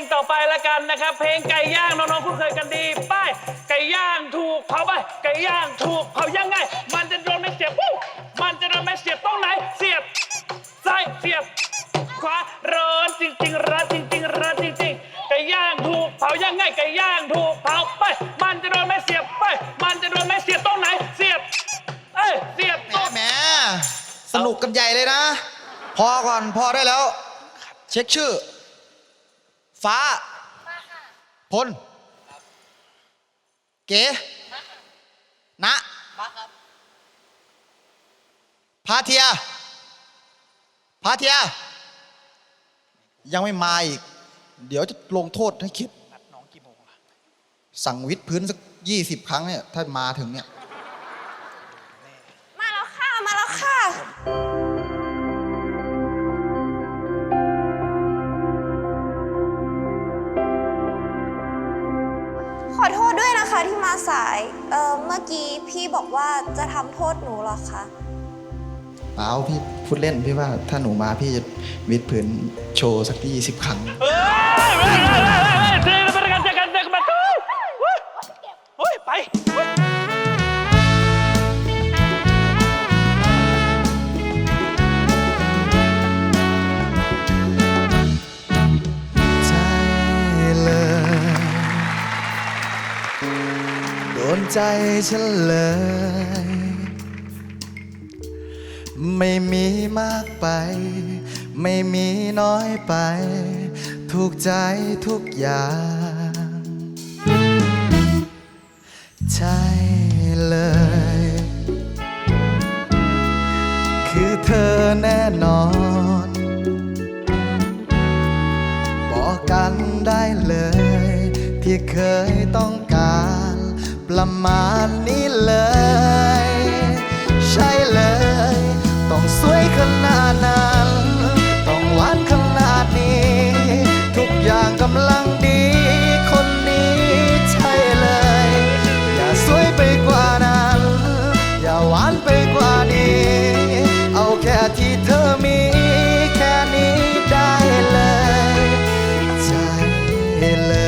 งต่อไปละกันนะครับ เพลงไก่ย่างน้องๆคุ้นเคยกันดีไป้ายไก่ย่างถูกเผาไปไก่ย่างถูกเผายังไง มันจะโดนไม่เสียบปุ๊บมันจะโดนไม่เสียบตรงไหน เสียบซ้ายเสียบขวาร้อนจริงๆร้อนจริงๆร้อนจริงๆไก่ย่างถูกเผายังไงไก่ย่างถูกเผาไป มันจะโดนไม่เสียบไป มันจะโดนไม่เสียบตรงไหน เสียบ เอ้ยเสียบแหตมรง แหมสนุกกันใหญ่เลยนะ พอก่อนพอได้แล้ว เช็คชื่อ ฟ้า พล เก๋นะพาเทีย พาเทีย ยังไม่มาอีก เดี๋ยวจะลงโทษให้คิด สั่งวิดพื้นสักยี่สิบครั้งเนี่ย ถ้ามาถึงเนี่ย ขอโทษด้วยนะคะที่มาสาย เอ่อ เมื่อกี้พี่บอกว่าจะทำโทษหนูเหรอคะ เปล่าพี่พูดเล่นพี่ว่าถ้าหนูมาพี่จะวิดพื้นโชว์สักยี่สิบครั้งเอ้ยเอ้ยเอ้ยเอ้ยเอ้ยเจอ ใจฉันเลย ไม่มีมากไป ไม่มีน้อยไป ถูกใจทุกอย่าง ใช่เลย คือเธอแน่นอน บอกกันได้เลย ที่เคยต้องการ ประมาณนี้เลย ใช่เลย ต้องสวยขนาดนั้น ต้องหวานขนาดนี้ ทุกอย่างกำลังดี คนนี้ใช่เลย อย่าสวยไปกว่านั้น อย่าหวานไปกว่านี้ เอาแค่ที่เธอมีแค่นี้ได้เลยใจเลย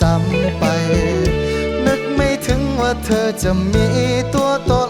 ซ้ำไป นึกไม่ถึงว่าเธอจะมีตัวตน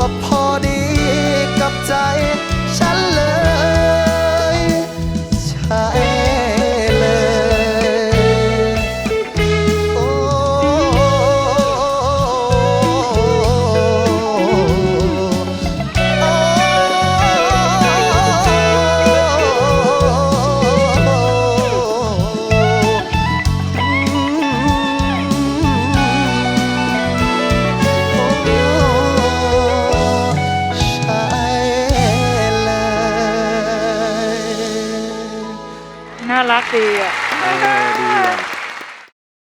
ว่าพอดีกับใจ น่า